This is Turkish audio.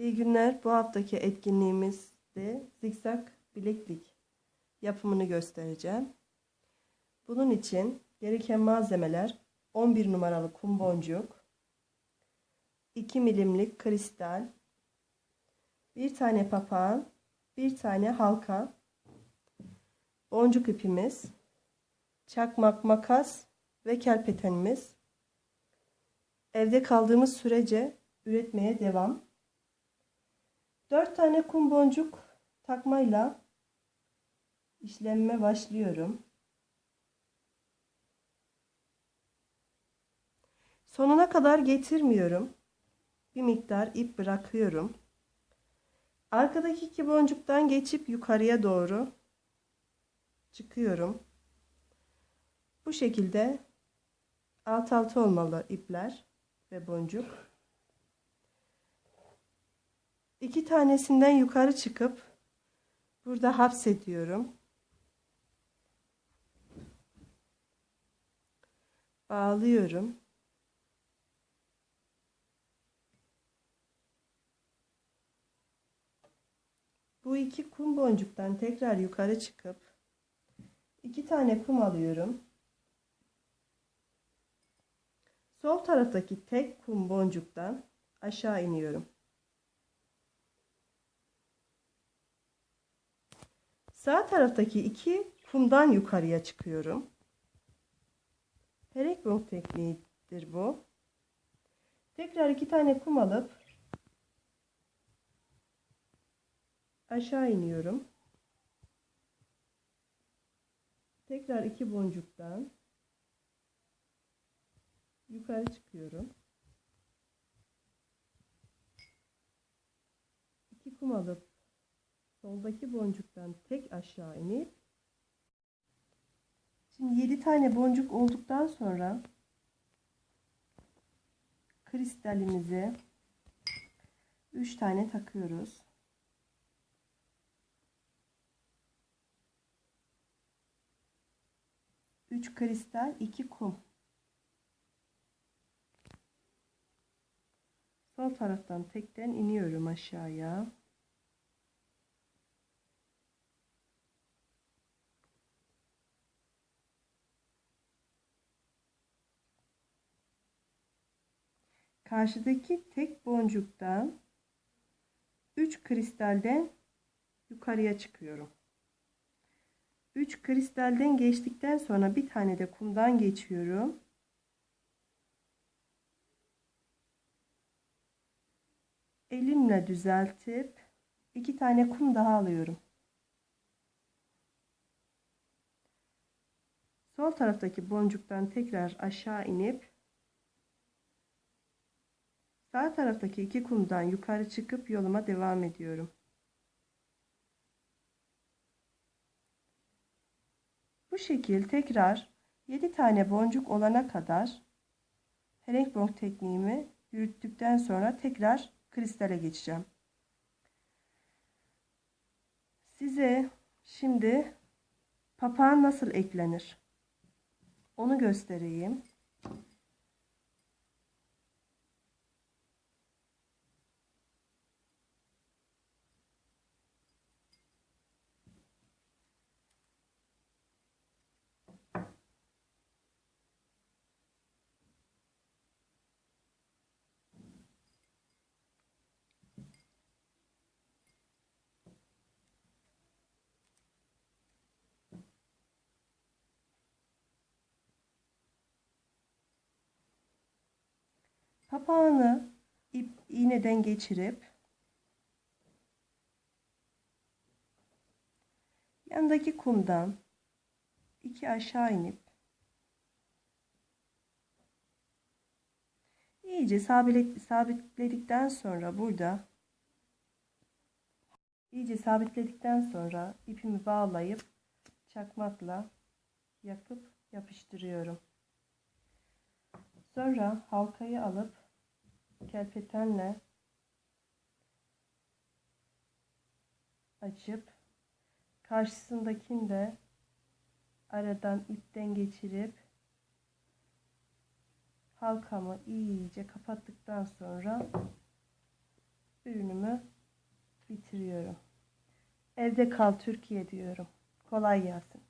İyi günler. Bu haftaki etkinliğimizde zikzak bileklik yapımını göstereceğim. Bunun için gereken malzemeler 11 numaralı kum boncuk, 2 milimlik kristal, bir tane papağan, bir tane halka, boncuk ipimiz, çakmak makas ve kelpetenimiz. Evde kaldığımız sürece üretmeye devam. 4 tane kum boncuk takmayla işlemime başlıyorum. Sonuna kadar getirmiyorum. Bir miktar ip bırakıyorum. Arkadaki iki boncuktan geçip yukarıya doğru çıkıyorum. Bu şekilde alt alta olmalı ipler ve boncuk. İki tanesinden yukarı çıkıp burada hapsediyorum. Bağlıyorum. Bu iki kum boncuktan tekrar yukarı çıkıp iki tane kum alıyorum. Sol taraftaki tek kum boncuktan aşağı iniyorum. Sağ taraftaki iki kumdan yukarıya çıkıyorum. Herekbong tekniğidir bu. Tekrar iki tane kum alıp aşağı iniyorum. Tekrar iki boncuktan yukarı çıkıyorum. İki kum alıp soldaki boncuktan tek aşağı inip şimdi 7 tane boncuk olduktan sonra kristalimize 3 tane takıyoruz. Üç kristal, iki kum. Sol taraftan tekten iniyorum aşağıya. Karşıdaki tek boncuktan 3 kristalden yukarıya çıkıyorum. 3 kristalden geçtikten sonra bir tane de kumdan geçiyorum. Elimle düzeltip iki tane kum daha alıyorum. Sol taraftaki boncuktan tekrar aşağı inip Sağ taraftaki iki kumdan yukarı çıkıp yoluma devam ediyorum. Bu şekil tekrar 7 tane boncuk olana kadar Herengbong tekniğimi yürüttükten sonra tekrar kristale geçeceğim. Size şimdi papağan nasıl eklenir? Onu göstereyim. Papağanı ip iğneden geçirip yanındaki kumdan iki aşağı inip iyice sabitledikten sonra burada iyice sabitledikten sonra ipimi bağlayıp çakmakla yakıp yapıştırıyorum. Sonra halkayı alıp kelpetenle açıp karşısındakini de aradan ipten geçirip halkamı iyice kapattıktan sonra ürünü günümü bitiriyorum. Evde kal Türkiye diyorum. Kolay gelsin.